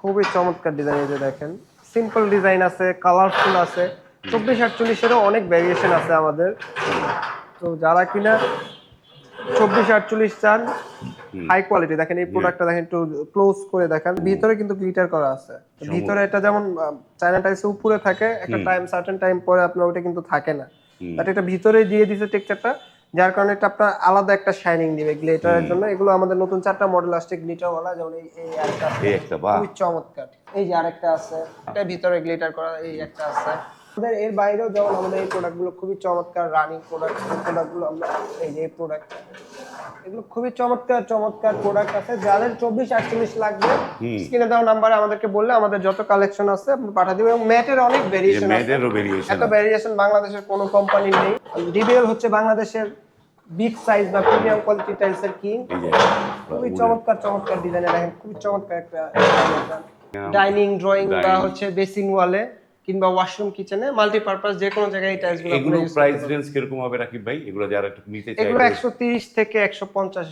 খুবই চমৎকার ডিজাইন এই যে দেখেন। সিম্পল ডিজাইন আছে কালারফুল আছে। চব্বিশ আটচল্লিশেরও অনেক ভ্যারিয়েশন আছে আমাদের। তো যারা কিনা চব্বিশ আটচল্লিশ চান হাই কোয়ালিটি দেখেন এই প্রোডাক্টটা দেখেন একটু ক্লোজ করে দেখেন। ভিতরে কিন্তু গ্লিটার করা আছে। ভিতরে এটা যেমন চায়না টাইসে উপরে থাকে একটা টাইম সার্টেন টাইম পরে আপনার ওটা কিন্তু থাকে না। বাট এটা ভিতরে দিয়ে দিছে টেক্সচারটা যার কারণে এটা আপনার আলাদা একটা শাইনিং দিবে গ্লিটারের জন্য। এগুলো আমাদের নতুন চারটা মডেল আসছে গ্লিটার ওয়ালা যেমন এই এই একটা এই একটা বাহ। খুবই চমৎকার। এই যে আরেকটা আছে এটা ভিতরে গ্লিটার করা এই একটা আছে। আমাদের এর বাইরেও যেমন আমাদের এই প্রোডাক্টগুলো খুবই চমৎকার রানিং প্রোডাক্ট প্রোডাক্টগুলো আমরা এই যে প্রোডাক্ট এগুলো খুবই চমৎকার চমৎকার প্রোডাক্ট আছে। যাদের চব্বিশ আটচল্লিশ লাগবে স্ক্রিনে দেওয়া নাম্বারে আমাদেরকে বললে আমাদের যত কালেকশন আছে আপনি পাঠিয়ে দেবো। এবং ম্যাটের অনেক ভেরিয়েশন এত ভেরিয়েশন বাংলাদেশের কোনো কোম্পানি নেই। ডিবিএল হচ্ছে বাংলাদেশের বিগ সাইজ বা প্রিমিয়াম কোয়ালিটি টাইলসের কিং? খুবই চমৎকার চমৎকার ডিজাইনে দেখেন খুবই চমৎকার একটা ডাইনিং ড্রয়িং বা হচ্ছে বেসিং ওয়ালে কিংবা ওয়াশরুম কিচেনে মাল্টিপারপাস যে কোনো জায়গায় এই টাইলসগুলো এগুলো প্রাইস রেঞ্জ কীরকম হবে রাকিব ভাই? এগুলো যারা একটু নিতে চায় এগুলো একশো তিরিশ থেকে একশো পঞ্চাশ